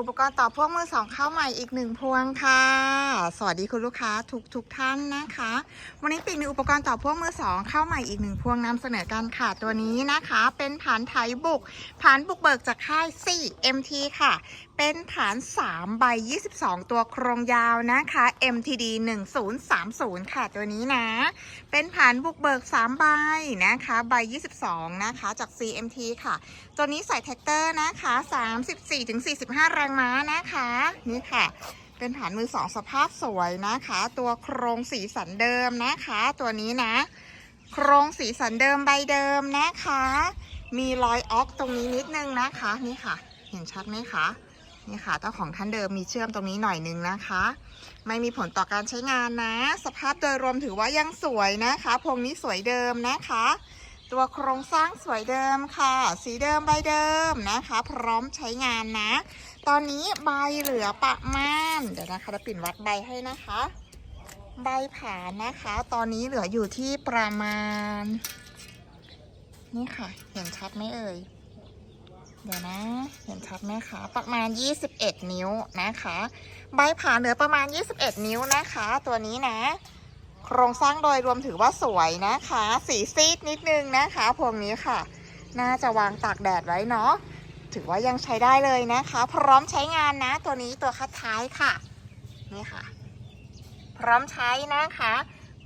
อุปกรณ์ต่อพ่วงมือสองเข้าใหม่อีกหนึ่งพวงค่ะ สวัสดีคุณลูกค้าทุกทุกท่านนะคะ วันนี้ปิ่นึ่งอุปกรณ์ต่อพ่วงมือสองเข้าใหม่อีกหนึ่งพวงนำเสนอกันค่ะตัวนี้นะคะ เป็นผานไถบุกผานบุกเบิกจากค่าย 4MT ค่ะ เป็นฐาน 3 ใบ 22 ตัวโครงยาวนะคะ MTD 1030 ค่ะตัวนี้นะ เป็นฐานบุกเบิก 3 ใบนะคะ ใบ 22 นะคะ จาก CMT ค่ะ ตัวนี้ใส่แท็กเตอร์นะคะ 34-45 แรงม้านะคะ นี่ค่ะเป็นฐานมือสองสภาพสวยนะคะ ตัวโครงสีสันเดิมนะคะ ตัวนี้นะ โครงสีสันเดิมใบเดิมนะคะ มีรอยออกตรงนี้นิดนึงนะคะ นี่ค่ะ เห็นชัดไหมคะ นี่ค่ะเจ้าของท่านเดิมมีเชื่อมตรงนี้หน่อยนึงนะคะ ไม่มีผลต่อการใช้งานนะ สภาพโดยรวมถือว่ายังสวยนะคะพวงนี้สวยเดิมนะคะ ตัวโครงสร้างสวยเดิมค่ะ สีเดิมใบเดิมนะคะ พร้อมใช้งานนะ ตอนนี้ใบเหลือประมาณเดี๋ยวนะคะจะปิ่นวัดใบให้นะคะ ใบผ่านนะคะ ตอนนี้เหลืออยู่ที่ประมาณ นี่ค่ะ เห็นชัดไหมเอ่ย เดี๋ยวนะ เห็นชัดไหมคะ ประมาณ 21 นิ้วนะคะ ใบผ่าเหลือประมาณ 21 นิ้วนะคะ ตัวนี้นะ โครงสร้างโดยรวมถือว่าสวยนะคะ สีซีดนิดนึงนะคะพวงนี้ค่ะ น่าจะวางตากแดดไว้เนาะ ถือว่ายังใช้ได้เลยนะคะ พร้อมใช้งานนะ ตัวนี้ตัวคัดท้ายค่ะ นี่ค่ะ พร้อมใช้นะคะ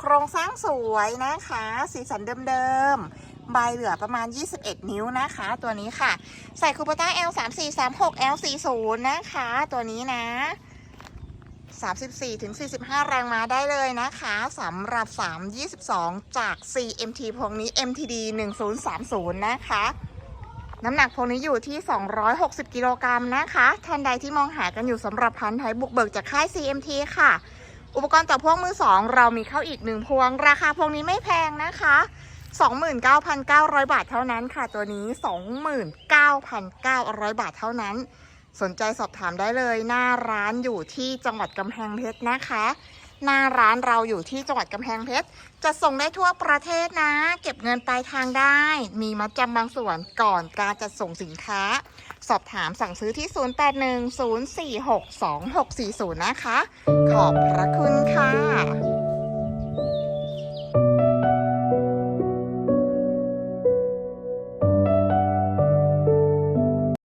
โครงสร้างสวยนะคะ สีสันเดิมๆ ใบเหลือประมาณ 21 นิ้วนะคะ ตัวนี้ค่ะ ใส่คูปต้า L 3 4 3 6 L 4 0นะคะ ตัวนี้นะ 34ถึง45 แรงม้าได้เลยนะคะสำหรับ 322 จาก CMT พวงนี้ MTD 1030 นะคะน้ำหนักพวงนี้อยู่ที่ 260 กิโลกรัมนะคะ ท่านใดที่มองหากันอยู่สำหรับพันธุ์ไทยบุกเบิกจากค่าย CMT ค่ะ อุปกรณ์ต่อพ่วงมือ 2 เรามีเข้าอีกหนึ่งพวง ราคาพวงนี้ไม่แพงนะคะ 29,900 บาทเท่านั้นค่ะตัวนี้ 29,900 บาทเท่านั้น สนใจสอบถามได้เลย หน้าร้านอยู่ที่จังหวัดกำแพงเพชรนะคะ หน้าร้านเราอยู่ที่จังหวัดกำแพงเพชรจะส่งได้ทั่วประเทศนะ เก็บเงินปลายทางได้ มีมัดจำบางส่วนก่อนการจัดส่งสินค้า สอบถามสั่งซื้อที่ 0810462640 นะคะ ขอบพระคุณค่ะ